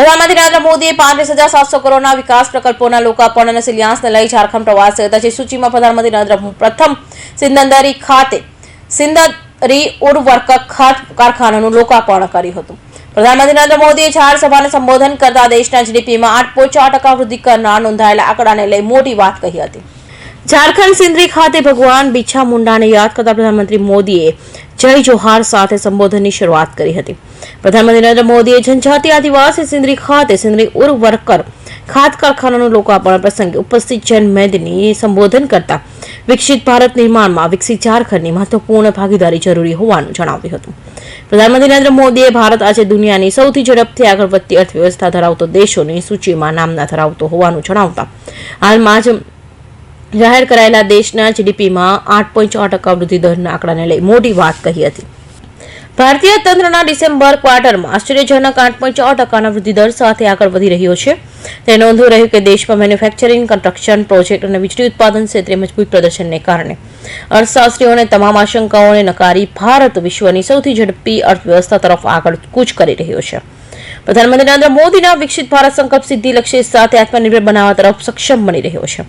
પ્રધાનમંત્રી નરેન્દ્ર મોદીએ પાંત્રીસ હજાર સાતસો કરોડના વિકાસ પ્રકલ્પોના લોકાર્પણ અને શિલાન્યાસને લઈ ઝારખંડ પ્રવાસ કર્યો. છે સૂચિમાં પ્રધાનમંત્રી નરેન્દ્ર પ્રથમ સિંદંદરી ખાતે સિંદરી ઉર્વરક ખાત કારખાનાનું લોકાર્પણ કર્યું હતું. પ્રધાનમંત્રી નરેન્દ્ર મોદીએ ઝાડ સભાને સંબોધન કરતા દેશના જીડીપીમાં આઠ પોઈન્ટ ચાર ટકા વૃદ્ધિ કરનાર નોંધાયેલા આંકડાને લઈ મોટી વાત કહી હતી. ઝારખંડ સિંદરી ખાતે ભગવાન બિછા મુંડાને યાદ કરતા પ્રધાનમંત્રી મોદીએ જય જોહાર સાથે સંબોધનની શરૂઆત કરી હતી. પ્રધાનમંત્રી નરેન્દ્ર મોદીએ જનજાતિ આદિવાસી સિંદરી ખાતે સિંદરી ઉર્વરકર ખાત કારખાનાનું લોકાર્પણ પ્રસંગે ઉપસ્થિત જન મેદની સંબોધન કરતા વિકસિત ભારત નિર્માણમાં વિકસિત ઝારખંડની મહત્વપૂર્ણ ભાગીદારી જરૂરી હોવાનું જણાવ્યું હતું. પ્રધાનમંત્રી નરેન્દ્ર મોદીએ ભારત આજે દુનિયાની સૌથી ઝડપથી આગળ વધતી અર્થવ્યવસ્થા ધરાવતો દેશોની સૂચિમાં નામના ધરાવતો હોવાનું જણાવતા. હાલમાં જ જાહેર કરાયેલા દેશના જીડીપીમાં આઠ પોઈન્ટ છ ટકા વૃદ્ધિ દરના આંકડાને લઈ મોટી વાત કહી હતી. ભારતીય તંત્રના ડિસેમ્બર ક્વાર્ટરમાં આશ્ચર્યજનક આઠ પોઈન્ટ છ ટકાના વૃદ્ધિ દર સાથે આગળ વધી રહ્યો છે. તે નોંધવું રહ્યું કે દેશમાં મેન્યુફેક્ચરિંગ, કન્સ્ટ્રક્શન, પ્રોજેક્ટ અને વીજળી ઉત્પાદન ક્ષેત્રે મજબૂત પ્રદર્શનને કારણે. અર્થશાસ્ત્રીઓને તમામ આશંકાઓને નકારી ભારત વિશ્વની સૌથી ઝડપી અર્થવ્યવસ્થા તરફ આગળ કૂચ કરી રહ્યો છે. પ્રધાનમંત્રી નરેન્દ્ર મોદીના વિકસિત ભારત સંકલ્પ સિદ્ધિ લક્ષ્ય સાથે આત્મનિર્ભર બનાવવા તરફ સક્ષમ બની રહ્યો છે.